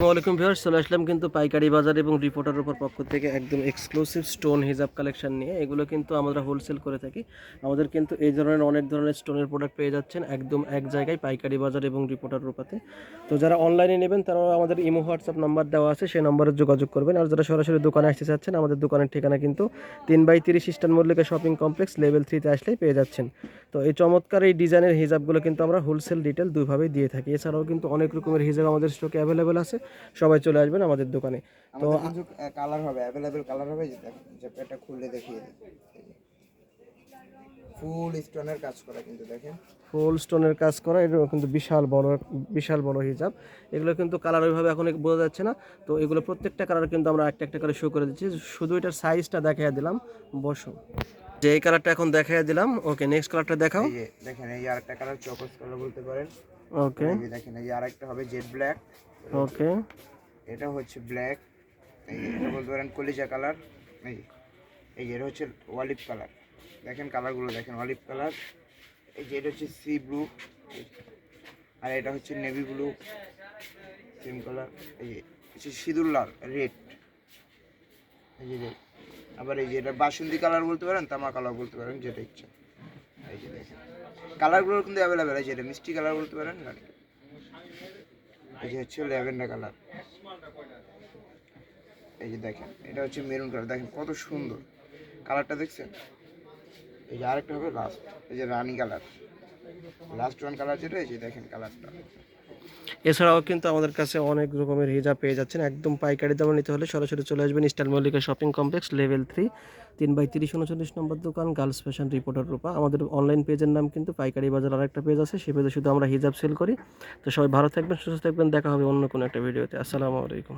ওয়ালাইকুম ভিউয়ার্স, চলে আসলাম কিন্তু পাইকারি বাজার এবং রিপোর্টার উপর পক্ষ থেকে একদম এক্সক্লুসিভ স্টোন হিজাব কালেকশন নিয়ে। এগুলো কিন্তু আমরা হোলসেল করে থাকি। আমাদের কিন্তু এই ধরনের অনেক ধরনের স্টোনের প্রোডাক্ট পেয়ে যাচ্ছেন একদম এক জায়গায় পাইকারি বাজার এবং রিপোর্টার রূপাতে। তো যারা অনলাইনে নেবেন, তারা আমাদের ইমো হোয়াটসঅ্যাপ নাম্বার দেওয়া আছে, সেই নম্বরে যোগাযোগ করবেন। আর যারা সরাসরি দোকানে আসতে চাচ্ছেন, আমাদের দোকানের ঠিকানা কিন্তু তিন বাই তিরিশ eastern Mallika shopping complex level থ্রিতে আসলেই পেয়ে যাচ্ছেন। তো এই চমৎকার এই ডিজাইনের হিজাবগুলো কিন্তু আমরা হোলসেল রিটেল দুইভাবেই দিয়ে থাকি। এছাড়াও কিন্তু অনেক রকমের হিজাব আমাদের স্টকে অ্যাভেলেবেল আছে। সবাই চলে আসবেন আমাদের দোকানে। তো কালার হবে অ্যাভেলেবেল কালার হবে এটা খুললে দেখিয়ে ফুল স্টোনের কাজ করা কিন্তু দেখেন। ফুল স্টোনের কাজ করা এটা কিন্তু বিশাল বড় বিশাল বড় হিজাব। এগুলো কিন্তু কালার ওইভাবে এখন বোঝা যাচ্ছে না। তো এগুলো প্রত্যেকটা কালার কিন্তু আমরা একটা একটা করে শো করে দিচ্ছি। শুধু এটার সাইজটা দেখাই দিলাম। বসো। যে এই কালারটা এখন দেখাই দিলাম ওকে নেক্সট কালারটা দেখাও। দেখেন এই আরেকটা কালার চকস কালার বলতে পারেন। ওকে। এই দেখেন এই আরেকটা হবে জেড ব্ল্যাক। ওকে। এটা হচ্ছে ব্ল্যাক। এই এটা বলতে পারেন কলিজা কালার। এই যে এই এটা হচ্ছে অলিভ কালার। দেখেন কালারগুলো দেখেন অলিভ কালার। এই যে এটা হচ্ছে সি ব্লু। আর এটা হচ্ছে নেভি ব্লু। Same colour. এই হচ্ছে সিঁদুর লাল রেড। এই যে আবার এই যে এটা বাসন্তী কালার বলতে পারেন তামা কালার বলতে পারেন যেটা ইচ্ছা। কালারগুলো কিন্তু অ্যাভেলেবেল আছে, এটা মিষ্টি কালার বলতে পারেন এই যে হচ্ছে ল্যাভেন্ডার কালার এই যে দেখেন, এটা হচ্ছে মেরুন কালার দেখেন কত সুন্দর। কালারটা দেখছেন? এই যে আরেকটা হবে লাস্ট এই যে রানি কালার লাস্ট ওয়ান কালার যেটা, এই যে দেখেন কালারটা এছাড়াও কিন্তু আমাদের কাছে অনেক রকমের হিজাব পেয়ে যাচ্ছেন। একদম পাইকারি দামে নিতে হলে সরাসরি চলে আসবেন style Mallika shopping complex, level three, তিন বাই তিরিশ উনচল্লিশ নম্বর দোকান, গার্লস ফ্যাশন রিপোর্টার রূপা। আমাদের অনলাইন পেজের নাম কিন্তু পাইকারি বাজার আরেকটা পেজ আছে সেই পেজে শুধু আমরা হিজাব সেল করি। তো সবাই ভালো থাকবেন, সুস্থ থাকবেন। দেখা হবে অন্য কোনো একটা ভিডিওতে আসসালামু আলাইকুম।